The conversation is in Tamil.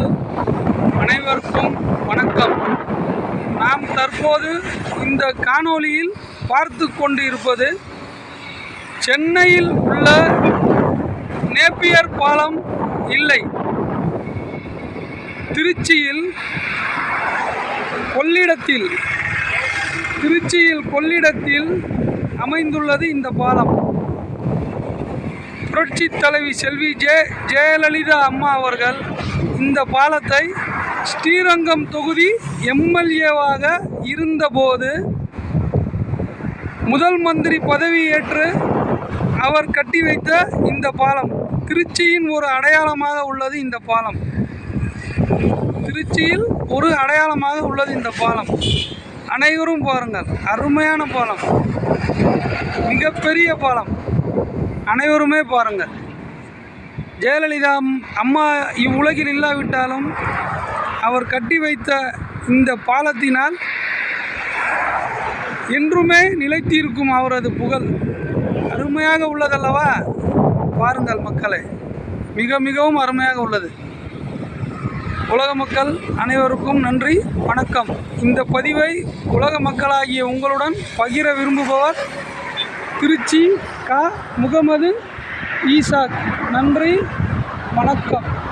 நண்பர்கள் அனைவருக்கும் வணக்கம். நாம் தற்போது இந்த காணொளியில் பார்த்து கொண்டிருப்பது சென்னையில் உள்ள நேப்பியர் பாலம் இல்லை. திருச்சியில் கொள்ளிடத்தில் திருச்சியில் கொள்ளிடத்தில் அமைந்துள்ளது இந்த பாலம். புரட்சி தலைவி செல்வி ஜெ ஜெயலலிதா அம்மா அவர்கள் இந்த பாலத்தை ஸ்ரீரங்கம் தொகுதி எம்எல்ஏவாக இருந்தபோது முதல் மந்திரி பதவியேற்று அவர் கட்டி வைத்த இந்த பாலம். திருச்சியின் ஒரு அடையாளமாக உள்ளது இந்த பாலம். திருச்சியில் ஒரு அடையாளமாக உள்ளது இந்த பாலம். அனைவரும் பாருங்கள். அருமையான பாலம். மிகப்பெரிய பாலம். அனைவருமே பாருங்கள் ஜெயலலிதா அம்மா இவ்வுலகில் இல்லாவிட்டாலும் அவர் கட்டி வைத்த இந்த பாலத்தினால் என்றுமே நிலைத்திருக்கும் அவரது புகழ் அருமையாக உள்ளதல்லவா? பாருங்கள் மக்களே மிக மிகவும் அருமையாக உள்ளது. உலக மக்கள் அனைவருக்கும் நன்றி வணக்கம். இந்த பதிவை உலக மக்களாகிய உங்களுடன் பகிர விரும்புபவர் திருச்சி கா. முகமது ஈசாக். நன்றி வணக்கம்.